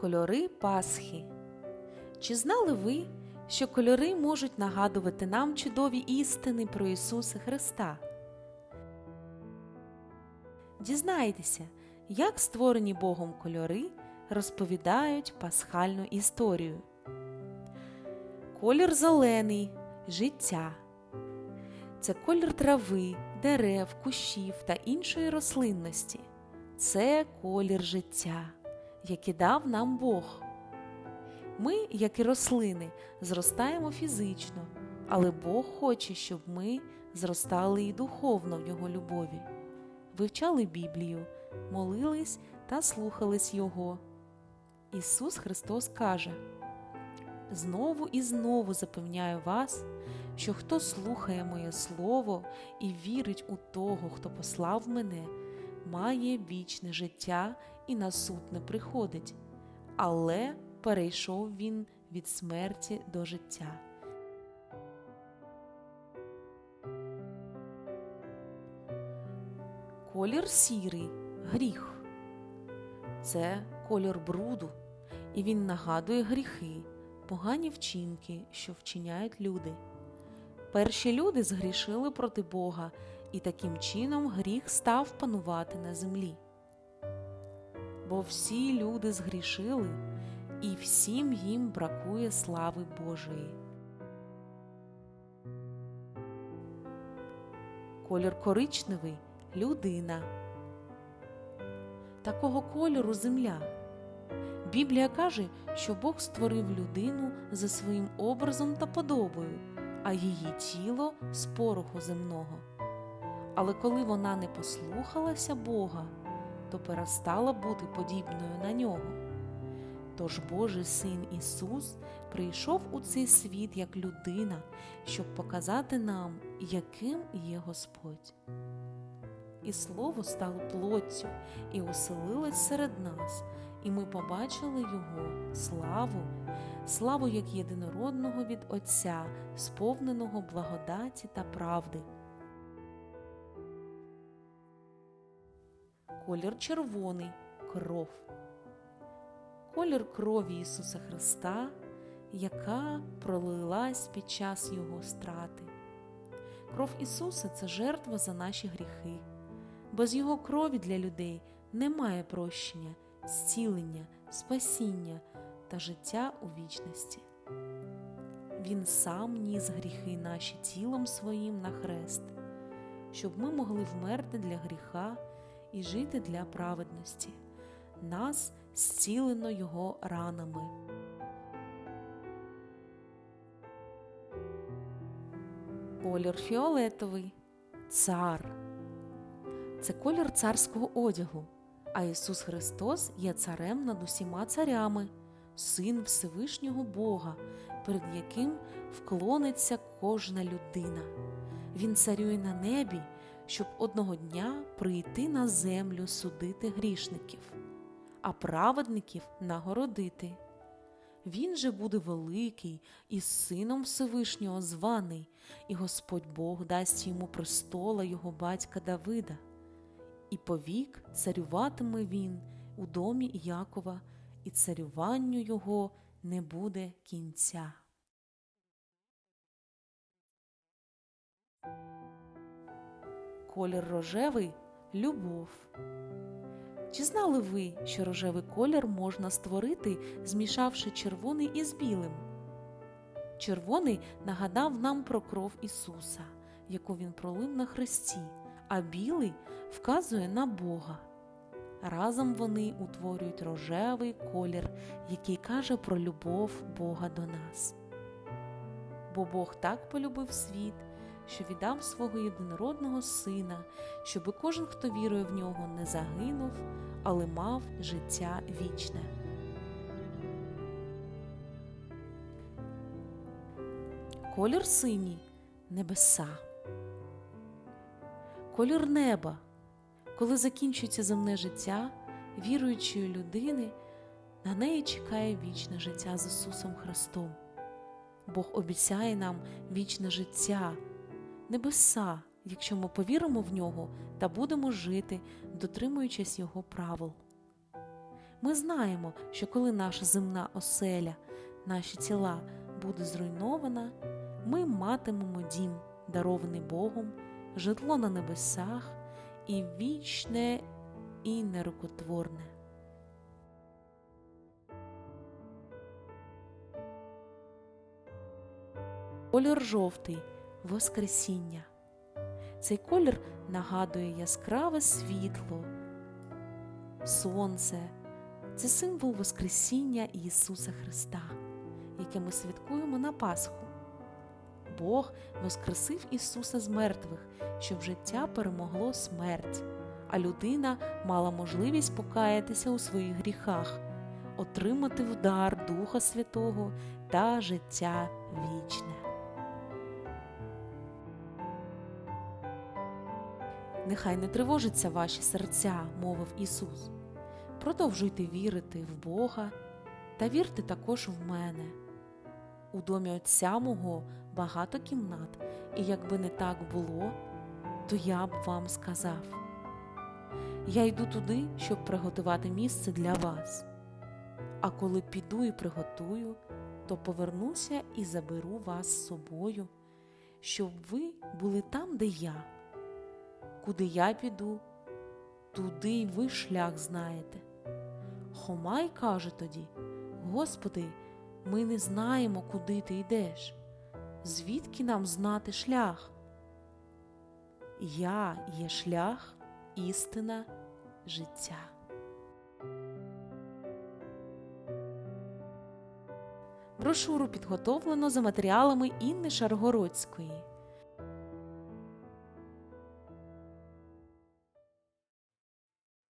Кольори Пасхи. Чи знали ви, що кольори можуть нагадувати нам чудові істини про Ісуса Христа? Дізнайтеся, як створені Богом кольори розповідають пасхальну історію. Колір зелений життя. Це колір трави, дерев, кущів та іншої рослинності. Це колір життя, який дав нам Бог. Ми, як і рослини, зростаємо фізично, але Бог хоче, щоб ми зростали і духовно в Його любові, вивчали Біблію, молились та слухались Його. Ісус Христос каже: Знову і знову запевняю вас, що хто слухає моє Слово і вірить у того, хто послав мене, має вічне життя і на суд не приходить, але перейшов він від смерті до життя. Колір сірий гріх. Це колір бруду, і він нагадує гріхи, погані вчинки, що вчиняють люди. Перші люди згрішили проти Бога, і таким чином гріх став панувати на землі. Бо всі люди згрішили, і всім їм бракує слави Божої. Колір коричневий людина. Такого кольору земля. Біблія каже, що Бог створив людину за своїм образом та подобою, а її тіло з пороху земного. Але коли вона не послухалася Бога, то перестала бути подібною на нього. Тож Божий син Ісус прийшов у цей світ як людина, щоб показати нам, яким є Господь. І Слово стало плоттю і оселилось серед нас, і ми побачили Його славу, славу як єдинородного від Отця, сповненого благодаті та правди. Колір червоний кров. Колір крові Ісуса Христа, яка пролилась під час Його страти. Кров Ісуса це жертва за наші гріхи. Без Його крові для людей немає прощення, зцілення, спасіння та життя у вічності. Він сам ніс гріхи наші тілом своїм на хрест, щоб ми могли вмерти для гріха і жити для праведності. Нас зцілено Його ранами. Колір фіолетовий цар. Це колір царського одягу, а Ісус Христос є царем над усіма царями, син Всевишнього Бога, перед яким вклониться кожна людина. Він царює на небі, щоб одного дня прийти на землю судити грішників, а праведників нагородити. Він же буде великий і сином Всевишнього званий, і Господь Бог дасть йому престола його батька Давида. І повік царюватиме він у домі Якова, і царюванню його не буде кінця. Колір рожевий любов. Чи знали ви, що рожевий колір можна створити, змішавши червоний із білим? Червоний нагадав нам про кров Ісуса, яку Він пролив на хресті, а білий вказує на Бога. Разом вони утворюють рожевий колір, який каже про любов Бога до нас. Бо Бог так полюбив світ, що віддав свого єдинородного Сина, щоби кожен, хто вірує в нього, не загинув, але мав життя вічне. Колір синій небеса. Колір неба. Коли закінчується земне життя віруючої людини, на неї чекає вічне життя з Ісусом Христом. Бог обіцяє нам вічне життя, небеса, якщо ми повіримо в нього та будемо жити, дотримуючись Його правил. Ми знаємо, що коли наша земна оселя, наші тіла буде зруйнована, ми матимемо дім, дарований Богом, житло на небесах і вічне і нерукотворне. Колір жовтий Воскресіння. Цей колір нагадує яскраве світло, сонце. Це символ Воскресіння Ісуса Христа, яке ми святкуємо на Пасху. Бог воскресив Ісуса з мертвих, щоб життя перемогло смерть, а людина мала можливість покаятися у своїх гріхах, отримати вдар Духа Святого та життя вічне. Нехай не тривожаться ваші серця, мовив Ісус. Продовжуйте вірити в Бога та вірте також в мене. У домі Отця мого багато кімнат, і якби не так було, то я б вам сказав. Я йду туди, щоб приготувати місце для вас. А коли піду і приготую, то повернуся і заберу вас з собою, щоб ви були там, де я. Куди я піду, туди й ви шлях знаєте. Хомай каже тоді: Господи, ми не знаємо, куди ти йдеш. Звідки нам знати шлях? Я є шлях, істина, життя. Брошуру підготовлено за матеріалами Інни Шаргородської.